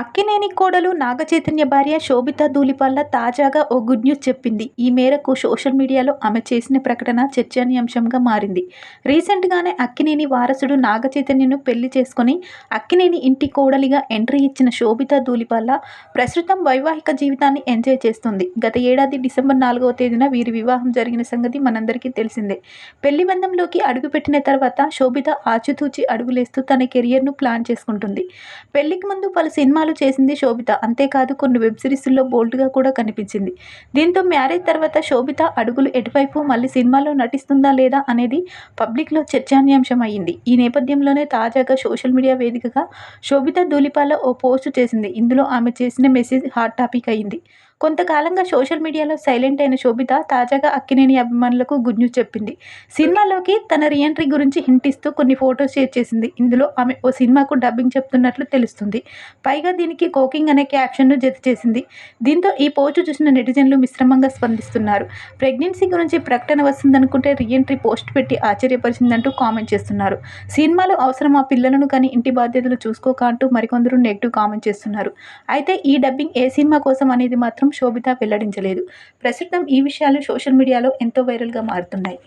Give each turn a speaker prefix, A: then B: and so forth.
A: అక్కినేని కోడలు నాగచైతన్య భార్య శోభితా ధూళిపాళ్ళ తాజాగా ఓ గుడ్ న్యూస్ చెప్పింది. ఈ మేరకు సోషల్ మీడియాలో ఆమె చేసిన ప్రకటన చర్చనీయాంశంగా మారింది. రీసెంట్గానే అక్కినేని వారసుడు నాగచైతన్యను పెళ్ళి చేసుకుని అక్కినేని ఇంటి కోడలిగా ఎంట్రీ ఇచ్చిన శోభితా ధూళిపాళ్ళ ప్రస్తుతం వైవాహిక జీవితాన్ని ఎంజాయ్ చేస్తుంది గత ఏడాది డిసెంబర్ నాలుగవ తేదీన వీరి వివాహం జరిగిన సంగతి మనందరికీ తెలిసిందే. పెళ్ళి బంధంలోకి అడుగుపెట్టిన తర్వాత శోభిత ఆచితూచి అడుగులేస్తూ తన కెరియర్ను ప్లాన్ చేసుకుంటుంది. పెళ్ళికి ముందు పలు సినిమాలు చేసింది శోభిత. అంతేకాదు కొన్ని వెబ్ సిరీస్లో బోల్డ్గా కూడా కనిపించింది. దీంతో మ్యారేజ్ తర్వాత శోభిత అడుగులు ఎటువైపు మళ్ళీ సినిమాలో నటిస్తుందా లేదా అనేది పబ్లిక్లో చర్చనీయాంశం అయ్యింది. ఈ నేపథ్యంలోనే తాజాగా సోషల్ మీడియా వేదికగా శోభితా ధూలిపాల ఓ పోస్ట్ చేసింది. ఇందులో ఆమె చేసిన మెసేజ్ హాట్ టాపిక్ అయింది కొంతకాలంగా సోషల్ మీడియాలో సైలెంట్ అయిన శోభిత తాజాగా అక్కినేని అభిమానులకు గుడ్ న్యూస్ చెప్పింది. సినిమాలోకి తన రీఎంట్రీ గురించి హింట్ ఇస్తూ కొన్ని ఫొటోస్ షేర్ చేసింది. ఇందులో ఆమె ఓ సినిమాకు డబ్బింగ్ చెప్తున్నట్లు తెలుస్తుంది. పైగా దీనికి కోకింగ్ అనే క్యాప్షన్ను జతచేసింది. దీంతో ఈ పోస్ట్ చూసిన నెటిజన్లు మిశ్రమంగా స్పందిస్తున్నారు. ప్రెగ్నెన్సీ గురించి ప్రకటన వస్తుందనుకుంటే రీఎంట్రీ పోస్ట్ పెట్టి ఆశ్చర్యపరిచిందంటూ కామెంట్ చేస్తున్నారు. సినిమాలు అవసరం ఆ పిల్లలను కానీ ఇంటి బాధ్యతలు చూసుకోక అంటూ మరికొందరు నెగిటివ్ కామెంట్ చేస్తున్నారు. అయితే ఈ డబ్బింగ్ ఏ సినిమా కోసం అనేది మాత్రం శోభిత వెల్లడించలేదు. ప్రస్తుతం ఈ విషయాలు సోషల్ మీడియాలో ఎంతో వైరల్గా మారుతున్నాయి.